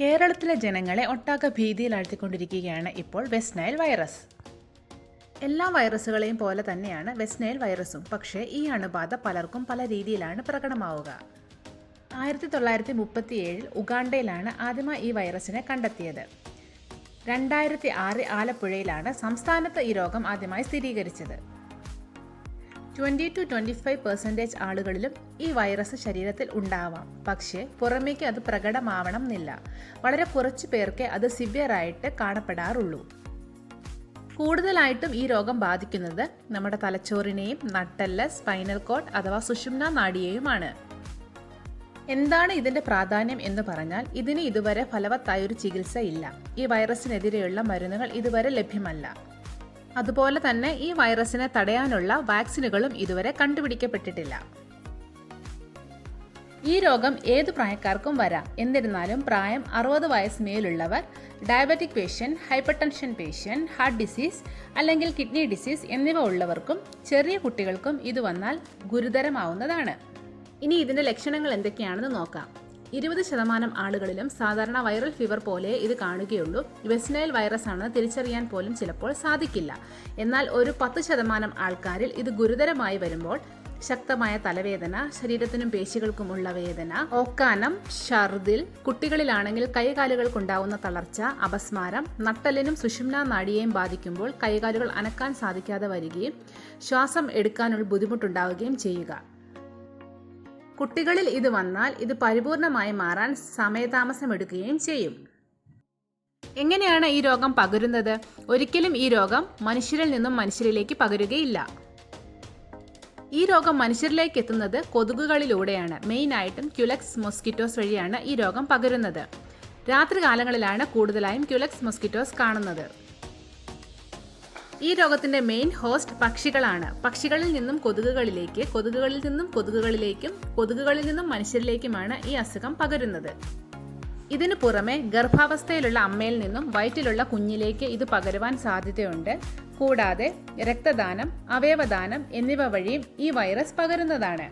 കേരളത്തിലെ ജനങ്ങളെ ഒട്ടാകെ ഭീതിയിലാഴ്ത്തിക്കൊണ്ടിരിക്കുകയാണ് ഇപ്പോൾ വെസ്റ്റ് നൈൽ വൈറസ്. എല്ലാ വൈറസുകളെയും പോലെ തന്നെയാണ് വെസ്റ്റ് നൈൽ വൈറസും. പക്ഷേ ഈ അണുബാധ പലർക്കും പല രീതിയിലാണ് പ്രകടമാവുക. ആയിരത്തി തൊള്ളായിരത്തി മുപ്പത്തി ഏഴിൽ ഉഗാണ്ടയിലാണ് ആദ്യമായി ഈ വൈറസിനെ കണ്ടെത്തിയത്. രണ്ടായിരത്തി ആറ് ആലപ്പുഴയിലാണ് സംസ്ഥാനത്ത് ഈ രോഗം ആദ്യമായി സ്ഥിരീകരിച്ചത്. Twenty two twenty five percentage ആളുകളിലും ഈ വൈറസ് ശരീരത്തിൽ ഉണ്ടാവാം. പക്ഷേ പുറമേക്ക് അത് പ്രകടമാവണം എന്നില്ല വളരെ കുറച്ച് പേർക്ക് അത് സിവിയറായിട്ട് കാണപ്പെടാറുള്ളൂ. കൂടുതലായിട്ടും ഈ രോഗം ബാധിക്കുന്നത് നമ്മുടെ തലച്ചോറിനെയും നട്ടെല്ല് സ്പൈനൽ കോഡ് അഥവാ സുഷുമ്ന നാടിയെയുമാണ് എന്താണ് ഇതിന്റെ പ്രാധാന്യം എന്ന് പറഞ്ഞാൽ ഇതിന് ഇതുവരെ ഫലവത്തായ ഒരു ചികിത്സ ഇല്ല ഈ വൈറസിനെതിരെയുള്ള മരുന്നുകൾ ഇതുവരെ ലഭ്യമല്ല. അതുപോലെ തന്നെ ഈ വൈറസിനെ തടയാനുള്ള വാക്സിനുകളും ഇതുവരെ കണ്ടുപിടിക്കപ്പെട്ടിട്ടില്ല. ഈ രോഗം ഏത് പ്രായക്കാർക്കും വരാം. എന്നിരുന്നാലും പ്രായം അറുപത് വയസ്സ് മേലുള്ളവർ diabetic patient hypertension patient heart disease അല്ലെങ്കിൽ കിഡ്നി ഡിസീസ് എന്നിവ ഉള്ളവർക്കും ചെറിയ കുട്ടികൾക്കും ഇത് വന്നാൽ ഗുരുതരമാവുന്നതാണ്. ഇനി ഇതിന്റെ ലക്ഷണങ്ങൾ എന്തൊക്കെയാണെന്ന് നോക്കാം. ഇരുപത് ശതമാനം ആളുകളിലും സാധാരണ വൈറൽ ഫീവർ പോലെ ഇത് കാണുകയുള്ളൂ. വെസ്നൈൽ വൈറസ് ആണ് തിരിച്ചറിയാൻ പോലും ചിലപ്പോൾ സാധിക്കില്ല. എന്നാൽ ഒരു പത്ത് ശതമാനം ആൾക്കാരിൽ ഇത് ഗുരുതരമായി വരുമ്പോൾ ശക്തമായ തലവേദന ശരീരത്തിനും പേശികൾക്കുമുള്ള വേദന ഓക്കാനം ഷർദിൽ കുട്ടികളിലാണെങ്കിൽ കൈകാലുകൾക്കുണ്ടാവുന്ന തളർച്ച അപസ്മാരം നട്ടലിനും സുഷുമ്ന നാഡിയെയും ബാധിക്കുമ്പോൾ കൈകാലുകൾ അനക്കാൻ സാധിക്കാതെ വരികയും ശ്വാസം എടുക്കാനുള്ള ബുദ്ധിമുട്ടുണ്ടാവുകയും ചെയ്യുക. കുട്ടികളിൽ ഇത് വന്നാൽ ഇത് പരിപൂർണമായി മാറാൻ സമയതാമസമെടുക്കുകയും ചെയ്യും. എങ്ങനെയാണ് ഈ രോഗം പകരുന്നത്? ഒരിക്കലും ഈ രോഗം മനുഷ്യരിൽ നിന്നും മനുഷ്യരിലേക്ക് പകരുകയില്ല. ഈ രോഗം മനുഷ്യരിലേക്ക് എത്തുന്നത് കൊതുകുകളിലൂടെയാണ്. മെയിനായിട്ടും ക്യുലക്സ് മൊസ്കിറ്റോസ് വഴിയാണ് ഈ രോഗം പകരുന്നത്. രാത്രികാലങ്ങളിലാണ് കൂടുതലായും ക്യുലക്സ് മൊസ്കിറ്റോസ് കാണുന്നത്. ഈ രോഗത്തിന്റെ മെയിൻ ഹോസ്റ്റ് പക്ഷികളാണ്. പക്ഷികളിൽ നിന്നും കൊതുകുകളിലേക്ക് കൊതുകുകളിൽ നിന്നും കൊതുകുകളിലേക്കും കൊതുകുകളിൽ നിന്നും മനുഷ്യരിലേക്കുമാണ് ഈ അസുഖം പകരുന്നത്. ഇതിനു പുറമെ ഗർഭാവസ്ഥയിലുള്ള അമ്മയിൽ നിന്നും വയറ്റിലുള്ള കുഞ്ഞിലേക്ക് ഇത് പകരുവാൻ സാധ്യതയുണ്ട്. കൂടാതെ രക്തദാനം അവയവദാനം എന്നിവ വഴിയും ഈ വൈറസ് പകരുന്നതാണ്.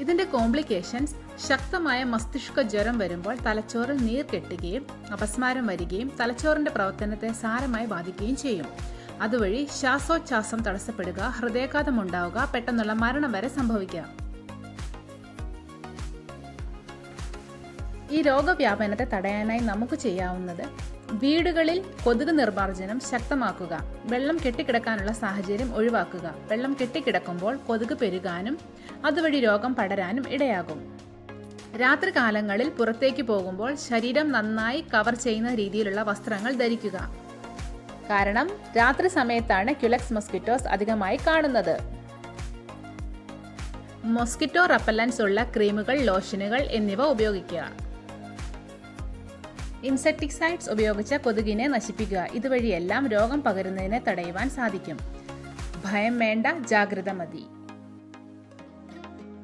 ഇതിന്റെ കോംപ്ലിക്കേഷൻസ് ശക്തമായ മസ്തിഷ്ക ജ്വരം വരുമ്പോൾ തലച്ചോറിൽ നീർ കെട്ടുകയും അപസ്മാരം വരികയും തലച്ചോറിന്റെ പ്രവർത്തനത്തെ സാരമായി ബാധിക്കുകയും ചെയ്യും. അതുവഴി ശ്വാസോച്ഛ്വാസം തടസ്സപ്പെടുക ഹൃദയാഘാതം ഉണ്ടാവുക പെട്ടെന്നുള്ള മരണം വരെ സംഭവിക്കാം ഈ രോഗവ്യാപനത്തെ തടയാനായി നമുക്ക് ചെയ്യാവുന്നത് വീടുകളിൽ കൊതുക് നിർമ്മാർജനം ശക്തമാക്കുക. വെള്ളം കെട്ടിക്കിടക്കാനുള്ള സാഹചര്യം ഒഴിവാക്കുക. വെള്ളം കെട്ടിക്കിടക്കുമ്പോൾ കൊതുക് പെരുകാനും അതുവഴി രോഗം പടരാനും ഇടയാകും. രാത്രികാലങ്ങളിൽ പുറത്തേക്ക് പോകുമ്പോൾ ശരീരം നന്നായി കവർ ചെയ്യുന്ന രീതിയിലുള്ള വസ്ത്രങ്ങൾ ധരിക്കുക. കാരണം രാത്രി സമയത്താണ് ക്യുലക്സ് മൊസ്കിറ്റോസ് അധികമായി കാണുന്നത്. മൊസ്കിറ്റോ റപ്പലൻസ് ഉള്ള ക്രീമുകൾ ലോഷനുകൾ എന്നിവ ഉപയോഗിക്കുക. ഇൻസെക്ടിസൈഡ്സ് ഉപയോഗിച്ച കൊതുകിനെ നശിപ്പിക്കുക. ഇതുവഴിയെല്ലാം രോഗം പകരുന്നതിനെ തടയുവാൻ സാധിക്കും. ഭയം വേണ്ട ജാഗ്രത മതി.